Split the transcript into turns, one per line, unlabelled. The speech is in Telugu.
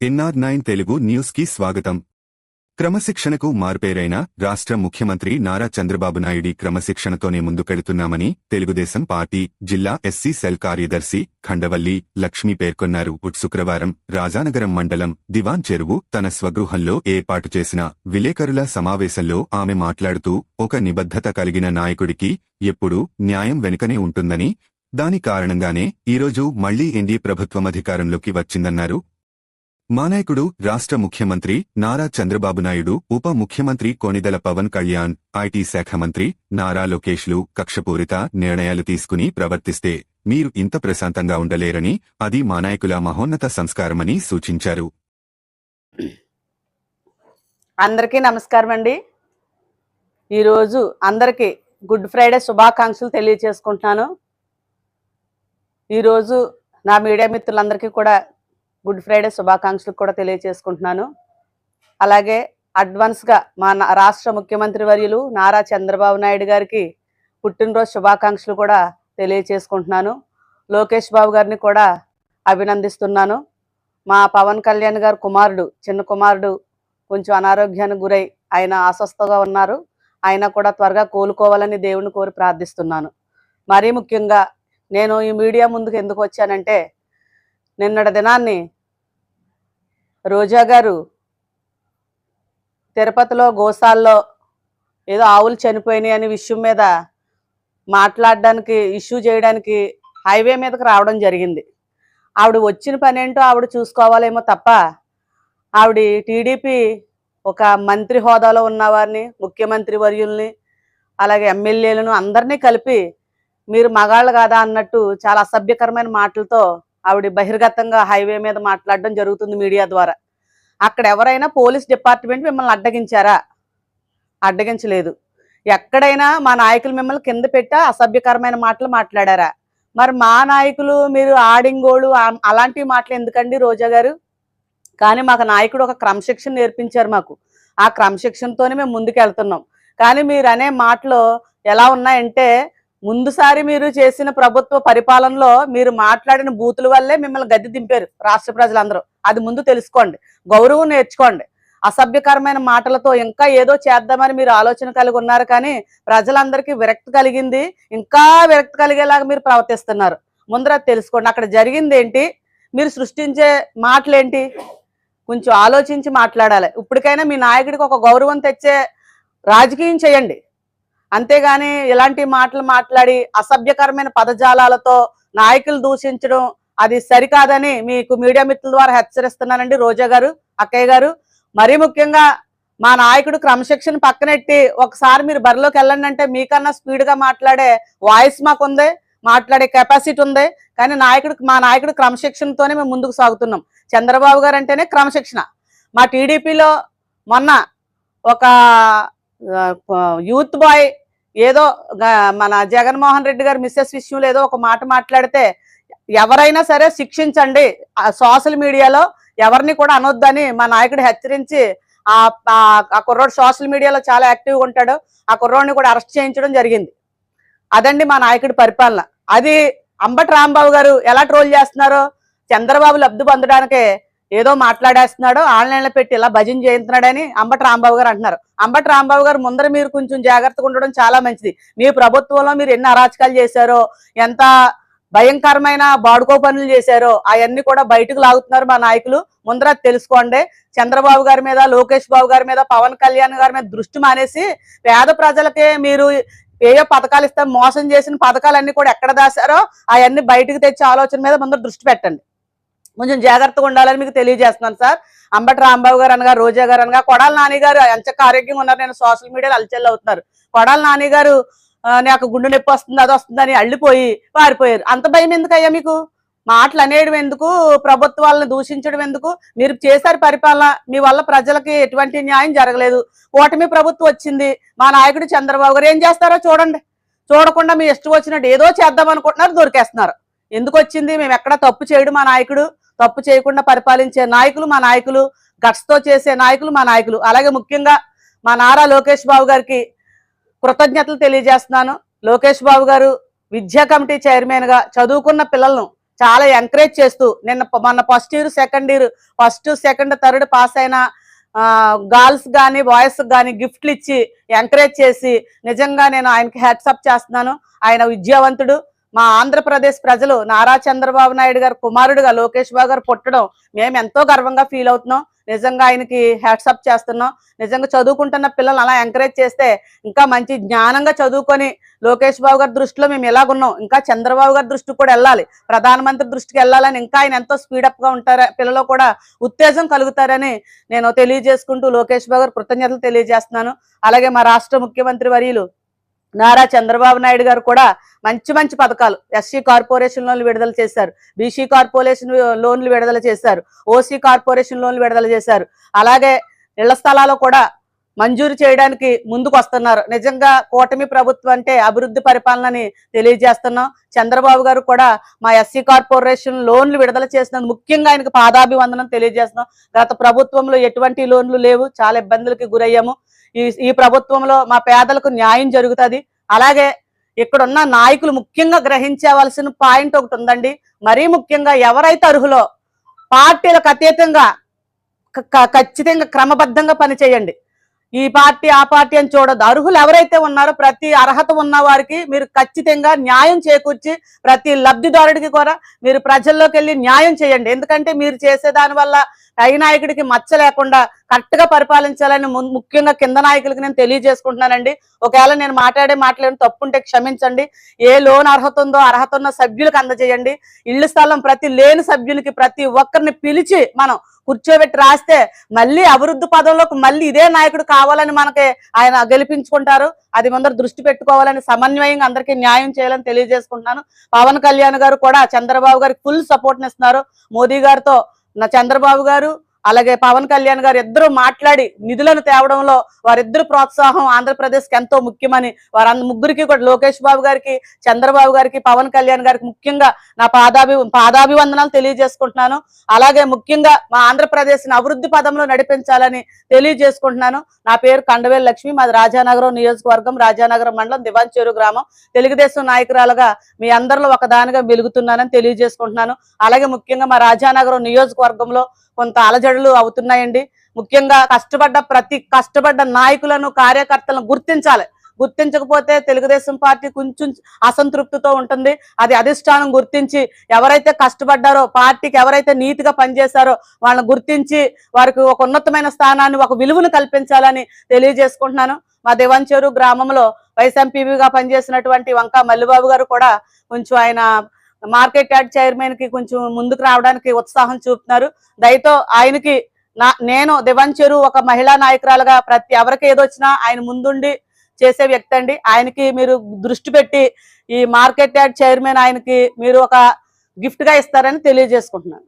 ఎన్ఆర్ నైన్ తెలుగు న్యూస్కి స్వాగతం. క్రమశిక్షణకు మార్పేరైన రాష్ట్ర ముఖ్యమంత్రి నారా చంద్రబాబు నాయుడి క్రమశిక్షణతోనే ముందుకెడుతున్నామని తెలుగుదేశం పార్టీ జిల్లా ఎస్సీ సెల్ కార్యదర్శి ఖండవల్లి లక్ష్మి పేర్కొన్నారు. శుక్రవారం రాజానగరం మండలం దివాన్ చెరువు తన స్వగృహంలో ఏర్పాటు చేసిన విలేకరుల సమావేశంలో ఆమె మాట్లాడుతూ ఒక నిబద్ధత కలిగిన నాయకుడికి ఎప్పుడూ న్యాయం వెనుకనే ఉంటుందని దాని కారణంగానే ఈరోజు మళ్ళీ ఎన్డీ ప్రభుత్వం అధికారంలోకి వచ్చిందన్నారు. మానాయకుడు రాష్ట్ర ముఖ్యమంత్రి నారా చంద్రబాబు నాయుడు ఉప ముఖ్యమంత్రి కోణిదల పవన్ కళ్యాణ్ ఐటీ శాఖ మంత్రి నారా లోకేష్లు కక్షపూరిత నిర్ణయాలు తీసుకుని ప్రవర్తిస్తే మీరు ఇంత ప్రశాంతంగా ఉండలేరని అది మానాయకుల మహోన్నత సంస్కారమని సూచించారు.
అందరికీ నమస్కారం అండి. ఈరోజు అందరికీ గుడ్ ఫ్రైడే శుభాకాంక్షలు తెలియచేసుకుంటున్నాను. ఈరోజు నా మీడియా మిత్రులందరికీ కూడా గుడ్ ఫ్రైడే శుభాకాంక్షలు కూడా తెలియజేసుకుంటున్నాను అలాగే అడ్వాన్స్గా మా నా- రాష్ట్ర ముఖ్యమంత్రి వర్యులు నారా చంద్రబాబు నాయుడు గారికి పుట్టినరోజు శుభాకాంక్షలు కూడా తెలియచేసుకుంటున్నాను. లోకేష్ బాబు గారిని కూడా అభినందిస్తున్నాను. మా పవన్ కళ్యాణ్ గారు కుమారుడు చిన్న కుమారుడు కొంచెం అనారోగ్యానికి గురై ఆయన అస్వస్థగా ఉన్నారు. ఆయన కూడా త్వరగా కోలుకోవాలని దేవుని కోరి ప్రార్థిస్తున్నాను. మరీ ముఖ్యంగా నేను ఈ మీడియా ముందుకు ఎందుకు వచ్చానంటే నిన్నటి దినాన్ని రోజా గారు తిరుపతిలో గోసాల్లో ఏదో ఆవులు చనిపోయినాయి అనే విషయం మీద మాట్లాడడానికి ఇష్యూ చేయడానికి హైవే మీదకి రావడం జరిగింది. ఆవిడ వచ్చిన పని ఏంటో ఆవిడ చూసుకోవాలేమో తప్ప ఆవిడ టీడీపీ ఒక మంత్రి హోదాలో ఉన్నవారిని ముఖ్యమంత్రి వర్యుల్ని అలాగే ఎమ్మెల్యేలను అందరినీ కలిపి మీరు మగాళ్ళు కాదా అన్నట్టు చాలా అసభ్యకరమైన మాటలతో ఆవిడ బహిర్గతంగా హైవే మీద మాట్లాడడం జరుగుతుంది మీడియా ద్వారా. అక్కడ ఎవరైనా పోలీస్ డిపార్ట్మెంట్ మిమ్మల్ని అడ్డగించారా? అడ్డగించలేదు. ఎక్కడైనా మా నాయకులు మిమ్మల్ని కింద పెట్టా అసభ్యకరమైన మాటలు మాట్లాడారా? మరి మా నాయకులు మీరు ఆడింగోళ్ళు అలాంటి మాటలు ఎందుకండి రోజా గారు? కానీ మాకు నాయకుడు ఒక క్రమశిక్షణ నేర్పించారు మాకు. ఆ క్రమశిక్షణతోనే మేము ముందుకు వెళ్తున్నాం కానీ మీరు అనే మాటలు ఎలా ఉన్నాయంటే ముందుసారి మీరు చేసిన ప్రభుత్వ పరిపాలనలో మీరు మాట్లాడిన బూతుల వల్లే మిమ్మల్ని గద్దె దింపారు రాష్ట్ర ప్రజలందరూ. అది ముందు తెలుసుకోండి. గౌరవం నేర్చుకోండి. అసభ్యకరమైన మాటలతో ఇంకా ఏదో చేద్దామని మీరు ఆలోచన కలిగి ఉన్నారు కానీ ప్రజలందరికీ విరక్తి కలిగింది ఇంకా విరక్తి కలిగేలాగా మీరు ప్రవర్తిస్తున్నారు. ముందర తెలుసుకోండి. అక్కడ జరిగింది ఏంటి? మీరు సృష్టించే మాటలేంటి? కొంచెం ఆలోచించి మాట్లాడాలి. ఇప్పటికైనా మీ నాయకుడికి ఒక గౌరవం తెచ్చే రాజకీయం చేయండి. అంతేగాని ఇలాంటి మాటలు మాట్లాడి అసభ్యకరమైన పదజాలాలతో నాయకులు దూషించడం అది సరికాదని మీకు మీడియా మిత్రుల ద్వారా హెచ్చరిస్తున్నానండి రోజా గారు అక్కయ్య గారు. మరీ ముఖ్యంగా మా నాయకుడు క్రమశిక్షణ పక్కనెట్టి ఒకసారి మీరు బరిలోకి వెళ్ళండి అంటే మీకన్నా స్పీడ్గా మాట్లాడే వాయిస్ మాకు ఉంది మాట్లాడే కెపాసిటీ ఉంది. కానీ నాయకుడు మా నాయకుడు క్రమశిక్షణతోనే మేము ముందుకు సాగుతున్నాం. చంద్రబాబు గారు అంటేనే క్రమశిక్షణ. మా టీడీపీలో మొన్న ఒక యూత్ బాయ్ ఏదో మన జగన్మోహన్ రెడ్డి గారు మిస్సెస్ విషయంలో ఏదో ఒక మాట మాట్లాడితే ఎవరైనా సరే శిక్షించండి. ఆ సోషల్ మీడియాలో ఎవరిని కూడా అనొద్దని మా నాయకుడు హెచ్చరించి ఆ ఆ కుర్రోడు సోషల్ మీడియాలో చాలా యాక్టివ్గా ఉంటాడు. ఆ కుర్రోడిని కూడా అరెస్ట్ చేయించడం జరిగింది. అదండి మా నాయకుడి పరిపాలన. అది అంబటి రాంబాబు గారు ఎలా ట్రోల్ చేస్తున్నారో చంద్రబాబు లబ్ధి పొందడానికే ఏదో మాట్లాడేస్తున్నాడు ఆన్లైన్లో పెట్టి ఇలా భజన చేయించున్నాడని అంబటి రాంబాబు గారు అంటున్నారు. అంబటి రాంబాబు గారు ముందర మీరు కొంచెం జాగ్రత్తగా ఉండడం చాలా మంచిది. మీ ప్రభుత్వంలో మీరు ఎన్ని అరాచకాలు చేశారో ఎంత భయంకరమైన బాడుకో పనులు చేశారో అవన్నీ కూడా బయటకు లాగుతున్నారు మా నాయకులు. ముందర తెలుసుకోండి. చంద్రబాబు గారి మీద లోకేష్ బాబు గారి మీద పవన్ కళ్యాణ్ గారి మీద దృష్టి మానేసి పేద ప్రజలకే మీరు ఏయో పథకాలు ఇస్తే మోసం చేసిన పథకాలన్నీ కూడా ఎక్కడ దాశారో అవన్నీ బయటకు తెచ్చే ఆలోచన మీద ముందర దృష్టి పెట్టండి. కొంచెం జాగ్రత్తగా ఉండాలని మీకు తెలియజేస్తున్నాను సార్. అంబటి రాంబాబు గారు అనగా రోజా గారు అనగా కొడాల నాని గారు ఎంచక్క ఆరోగ్యంగా ఉన్నారు. నేను సోషల్ మీడియాలో అలచెల్లు అవుతున్నారు. కొడాల నాని గారు నాకు గుండె నొప్పి వస్తుంది అది వస్తుందని అల్లిపోయి పారిపోయారు. అంత భయం ఎందుకయ్యా మీకు? మాటలు అనేయడం ఎందుకు? ప్రభుత్వాలను దూషించడం ఎందుకు? మీరు చేశారు పరిపాలన మీ వల్ల ప్రజలకి ఎటువంటి న్యాయం జరగలేదు. ఓటమి ప్రభుత్వం వచ్చింది. మా నాయకుడు చంద్రబాబు గారు ఏం చేస్తారో చూడండి. చూడకుండా మీ ఇష్టం వచ్చినట్టు ఏదో చేద్దాం అనుకుంటున్నారు దొరికేస్తున్నారు. ఎందుకు వచ్చింది? మేము ఎక్కడ తప్పు చేయడు మా నాయకుడు. తప్పు చేయకుండా పరిపాలించే నాయకులు మా నాయకులు గట్స్తో చేసే నాయకులు మా నాయకులు. అలాగే ముఖ్యంగా మా నారా లోకేష్ బాబు గారికి కృతజ్ఞతలు తెలియజేస్తున్నాను. లోకేష్ బాబు గారు విద్యా కమిటీ చైర్మన్గా చదువుకున్న పిల్లలను చాలా ఎంకరేజ్ చేస్తూ నిన్న మొన్న first year second year first second third pass అయిన గర్ల్స్ కానీ బాయ్స్ కానీ గిఫ్ట్లు ఇచ్చి ఎంకరేజ్ చేసి నిజంగా నేను ఆయనకి హెడ్సప్ చేస్తున్నాను. ఆయన విద్యావంతుడు. మా ఆంధ్రప్రదేశ్ ప్రజలు నారా చంద్రబాబు నాయుడు గారు కుమారుడుగా లోకేష్ బాబు గారు పుట్టడం మేము ఎంతో గర్వంగా ఫీల్ అవుతున్నాం. నిజంగా ఆయనకి హ్యాట్సప్ చేస్తున్నాం. నిజంగా చదువుకుంటున్న పిల్లలు అలా ఎంకరేజ్ చేస్తే ఇంకా మంచి జ్ఞానంగా చదువుకొని లోకేష్ బాబు గారి దృష్టిలో మేము ఎలాగున్నాం. ఇంకా చంద్రబాబు గారి దృష్టికి కూడా వెళ్ళాలి. ప్రధానమంత్రి దృష్టికి వెళ్ళాలని ఇంకా ఆయన ఎంతో స్పీడప్గా ఉంటారు పిల్లలు కూడా ఉత్తేజం కలుగుతారని నేను తెలియజేసుకుంటూ లోకేష్ బాబు గారు కృతజ్ఞతలు తెలియజేస్తున్నాను. అలాగే మా రాష్ట్ర ముఖ్యమంత్రి వర్యులు నారా చంద్రబాబు నాయుడు గారు కూడా మంచి మంచి పథకాలు. ఎస్సీ కార్పొరేషన్ లోన్లు విడుదల చేశారు. బీసీ కార్పొరేషన్ లోన్లు విడుదల చేశారు. ఓసీ కార్పొరేషన్ లోన్లు విడుదల చేశారు. అలాగే ఇళ్ళ స్థలాలు కూడా మంజూరు చేయడానికి ముందుకు వస్తున్నారు నిజంగా కూటమి ప్రభుత్వం అంటే అభివృద్ధి పరిపాలనని తెలియజేస్తున్నాం. చంద్రబాబు గారు కూడా మా ఎస్సీ కార్పొరేషన్ లోన్లు విడుదల చేసినందుకు ముఖ్యంగా ఆయనకు పాదాభివందనం తెలియజేస్తున్నాం. గత ప్రభుత్వంలో ఎటువంటి లోన్లు లేవు. చాలా ఇబ్బందులకి గురయ్యాము. ఈ ఈ ప్రభుత్వంలో మా పేదలకు న్యాయం జరుగుతుంది. అలాగే ఇక్కడున్న నాయకులు ముఖ్యంగా గ్రహించవలసిన పాయింట్ ఒకటి ఉందండి. మరీ ముఖ్యంగా ఎవరైతే అర్హులో పార్టీలకు అతీతంగా ఖచ్చితంగా క్రమబద్ధంగా పనిచేయండి. ఈ పార్టీ ఆ పార్టీ అని చూడదు అర్హులు ఎవరైతే ఉన్నారో ప్రతి అర్హత ఉన్న వారికి మీరు ఖచ్చితంగా న్యాయం చేకూర్చి ప్రతి లబ్ధిదారుడికి కూడా మీరు ప్రజల్లోకి వెళ్ళి న్యాయం చేయండి. ఎందుకంటే మీరు చేసే దాని వల్ల పై నాయకుడికి మచ్చ లేకుండా కరెక్ట్గా పరిపాలించాలని ముఖ్యంగా కింద నాయకులకి నేను తెలియజేసుకుంటున్నానండి. ఒకవేళ నేను మాట్లాడే మాట్లాడిన తప్పుంటే క్షమించండి. ఏ లోన్ అర్హత ఉందో అర్హత ఉన్న సభ్యులకు అందజేయండి. ఇళ్ళ స్థలం ప్రతి లేని సభ్యులకి ప్రతి ఒక్కరిని పిలిచి మనం కూర్చోబెట్టి రాస్తే మళ్ళీ అభివృద్ధి పదంలోకి మళ్ళీ ఇదే నాయకుడు కావాలని మనకి ఆయన గెలిపించుకుంటారు. అది ముందర దృష్టి పెట్టుకోవాలని సమన్వయంగా అందరికీ న్యాయం చేయాలని తెలియజేసుకుంటున్నాను. పవన్ కళ్యాణ్ గారు కూడా చంద్రబాబు గారికి ఫుల్ సపోర్ట్ ఇస్తున్నారు మోదీ గారితో చంద్రబాబు గారు అలాగే పవన్ కళ్యాణ్ గారు ఇద్దరు మాట్లాడి నిధులను తేవడంలో వారిద్దరు ప్రోత్సాహం ఆంధ్రప్రదేశ్కి ఎంతో ముఖ్యమని వారు ముగ్గురికి కూడా లోకేష్ బాబు గారికి చంద్రబాబు గారికి పవన్ కళ్యాణ్ గారికి ముఖ్యంగా నా పాదాభి పాదాభివందనాలు తెలియజేసుకుంటున్నాను. అలాగే ముఖ్యంగా మా ఆంధ్రప్రదేశ్ని అభివృద్ధి పదంలో నడిపించాలని తెలియజేసుకుంటున్నాను. నా పేరు కండవేలు లక్ష్మి. మాది రాజానగరం నియోజకవర్గం రాజానగరం మండలం దివాంచేరు గ్రామం. తెలుగుదేశం నాయకురాలుగా మీ అందరిలో ఒకదానిగా వెలుగుతున్నానని తెలియజేసుకుంటున్నాను. అలాగే ముఖ్యంగా మా రాజానగరం నియోజకవర్గంలో కొంత అలజడులు అవుతున్నాయండి. ముఖ్యంగా కష్టపడ్డ ప్రతి కష్టపడ్డ నాయకులను కార్యకర్తలను గుర్తించాలి. గుర్తించకపోతే తెలుగుదేశం పార్టీ కొంచెం అసంతృప్తితో ఉంటుంది. అది అధిష్టానం గుర్తించి ఎవరైతే కష్టపడ్డారో పార్టీకి ఎవరైతే నీతిగా పనిచేశారో వాళ్ళని గుర్తించి వారికి ఒక ఉన్నతమైన స్థానాన్ని ఒక విలువను కల్పించాలని తెలియజేసుకుంటున్నాను. మా దేవంచేరు గ్రామంలో వైఎస్ఎంపీవీగా పనిచేసినటువంటి వంకా మల్లిబాబు గారు కూడా కొంచెం ఆయన మార్కెట్ యార్డ్ చైర్మన్కి కొంచెం ముందుకు రావడానికి ఉత్సాహం చూపుతున్నారు. దయతో ఆయనకి నా నేను దివంచెరు ఒక మహిళా నాయకురాలుగా ప్రతి ఎవరికి ఏదొచ్చినా ఆయన ముందుండి చేసే వ్యక్తి అండి. ఆయనకి మీరు దృష్టి పెట్టి ఈ మార్కెట్ యార్డ్ చైర్మన్ ఆయనకి మీరు ఒక గిఫ్ట్గా ఇస్తారని తెలియజేసుకుంటున్నాను.